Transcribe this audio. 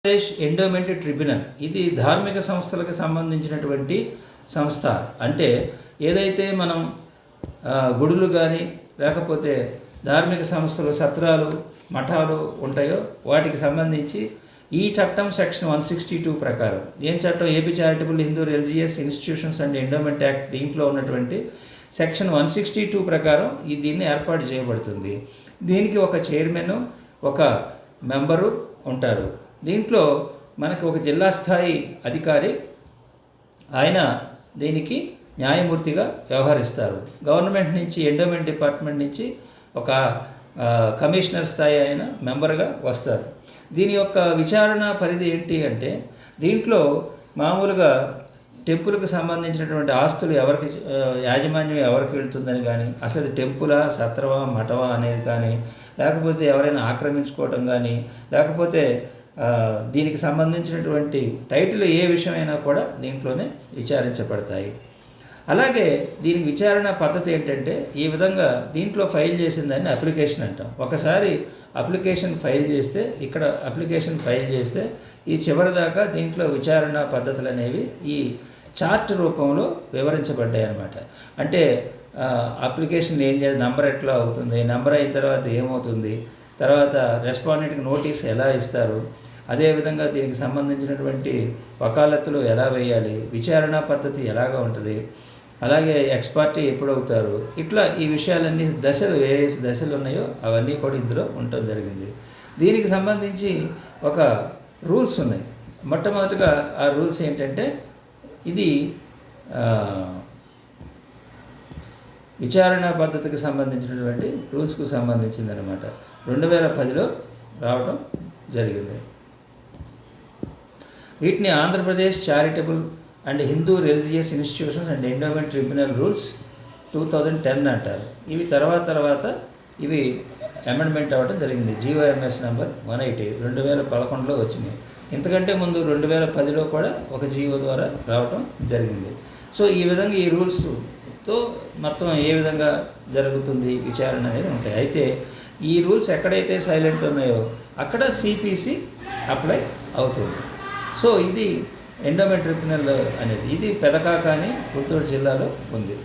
Andhra Pradesh endowment tribunal. ఇది ధార్మిక సంస్థలకు సంబంధించినటువంటి సంస్థ. అంటే ఏదైతే మనం గుడులు కానీ లేకపోతే ధార్మిక సంస్థలు సత్రాలు మఠాలు ఉంటాయో వాటికి సంబంధించి ఈ చట్టం సెక్షన్ వన్ సిక్స్టీ టూ ప్రకారం ఏం చట్టం? AP charitable Hindu religious institutions and endowment act దీంట్లో ఉన్నటువంటి సెక్షన్ వన్ సిక్స్టీ టూ ప్రకారం ఈ దీన్ని ఏర్పాటు చేయబడుతుంది. దీనికి ఒక చైర్మన్ ఒక మెంబరు ఉంటారు. దీంట్లో మనకు ఒక జిల్లా స్థాయి అధికారి ఆయన దీనికి న్యాయమూర్తిగా వ్యవహరిస్తారు. గవర్నమెంట్ నుంచి ఎండోమెంట్ డిపార్ట్మెంట్ నుంచి ఒక కమిషనర్ స్థాయి ఆయన మెంబర్గా వస్తారు. దీని యొక్క విచారణ పరిధి ఏంటి అంటే దీంట్లో మామూలుగా టెంపుల్కి సంబంధించినటువంటి ఆస్తులు ఎవరికి యాజమాన్యం ఎవరికి వెళ్తుందని కానీ అసలు టెంపులా సత్రవా మఠవా అనేది కానీ లేకపోతే ఎవరైనా ఆక్రమించుకోవటం కానీ లేకపోతే దీనికి సంబంధించినటువంటి టైటిల్ ఏ విషయమైనా కూడా దీంట్లోనే విచారించబడతాయి. అలాగే దీనికి విచారణ పద్ధతి ఏంటంటే ఈ విధంగా దీంట్లో ఫైల్ చేసిందని అప్లికేషన్ అంటాం. ఒకసారి అప్లికేషన్ ఫైల్ చేస్తే ఇక్కడ అప్లికేషన్ ఫైల్ చేస్తే ఈ చివరి దాకా దీంట్లో విచారణ పద్ధతులు అనేవి ఈ చార్ట్ రూపంలో వివరించబడ్డాయి అనమాట అంటే అప్లికేషన్ ఏం చేయాలి నంబర్ ఎట్లా అవుతుంది నంబర్ అయిన తర్వాత ఏమవుతుంది తర్వాత రెస్పాండెంట్కి నోటీస్ ఎలా ఇస్తారు అదేవిధంగా దీనికి సంబంధించినటువంటి వకాలత్తులు ఎలా వేయాలి విచారణ పద్ధతి ఎలాగా ఉంటుంది అలాగే ఎక్స్పర్టీ ఎప్పుడు అవుతారు ఇట్లా ఈ విషయాలన్నీ దశలు వేరే దశలు ఉన్నాయో అవన్నీ కూడా ఇందులో ఉండటం జరిగింది. దీనికి సంబంధించి ఒక రూల్స్ ఉన్నాయి. మొట్టమొదటిగా ఆ రూల్స్ ఏంటంటే ఇది విచారణ పద్ధతికి సంబంధించినటువంటి రూల్స్కు సంబంధించింది అనమాట రెండు వేల పదిలో రావడం జరిగింది. వీటిని Andhra Pradesh charitable and Hindu religious institutions and endowment tribunal rules two thousand ten అంటారు. ఇవి తర్వాత తర్వాత ఇవి అమెండ్మెంట్ అవ్వడం జరిగింది. జీఓఎంఎస్ నెంబర్ వన్ ఎయిటీ రెండు వేల పదకొండులో వచ్చినాయి ఇంతకంటే ముందు రెండు వేల పదిలో కూడా ఒక జీవో ద్వారా రావటం జరిగింది. సో ఈ విధంగా ఈ రూల్స్తో మొత్తం ఏ విధంగా జరుగుతుంది విచారణ అనేది ఉంటాయి. అయితే ఈ రూల్స్ ఎక్కడైతే సైలెంట్ ఉన్నాయో అక్కడ సిపిసి అప్లై అవుతుంది. సో ఇది ఎండోమెట్రిపినల్ అనేది. ఇది పెదకాక అని గుంటూరు జిల్లాలో ఉంది.